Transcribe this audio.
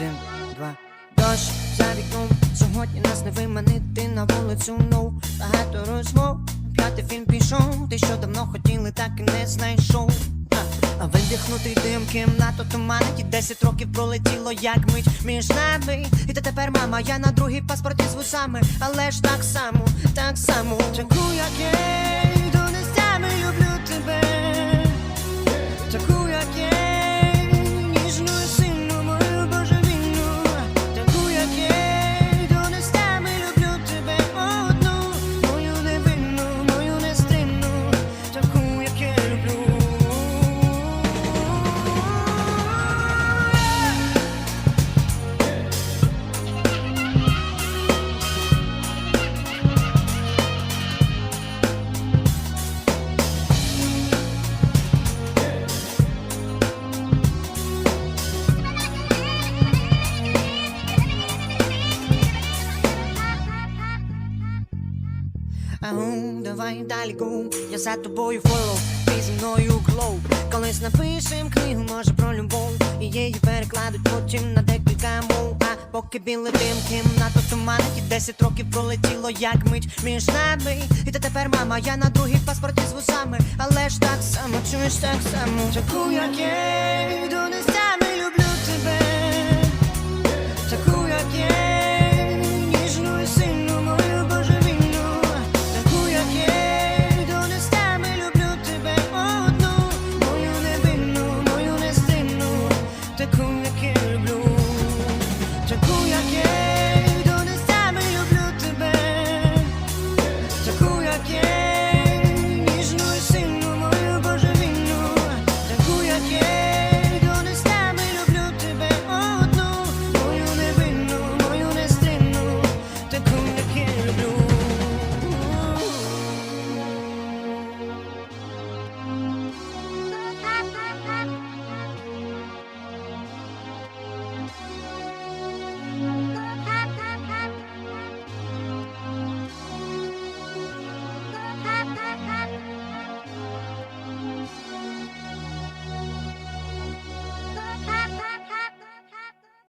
Один, два. Дощ за вікном. Сьогодні нас не виманити на вулицю. Ну, багато розмов. П'ятий фільм пішов. Ти що давно хотіли, так і не знайшов. А, А видихнути дим, кімнату туманить І Десять років пролетіло, як мить між нами. І ти тепер мама, я на другій паспорті з вусами, але ж так само, так само. Таку, як є, Агу, давай далі гум, я за тобою фоллоу, ти зі мною глоу Колись напишем книгу, може про любов. І її перекладуть потім на декілька мов. А поки білий дим, кімната туманить І десять років пролетіло, як мить між нами. І ти тепер мама, я на другій паспорті з вусами. Але ж так само, чуєш так само. Таку, як є, донести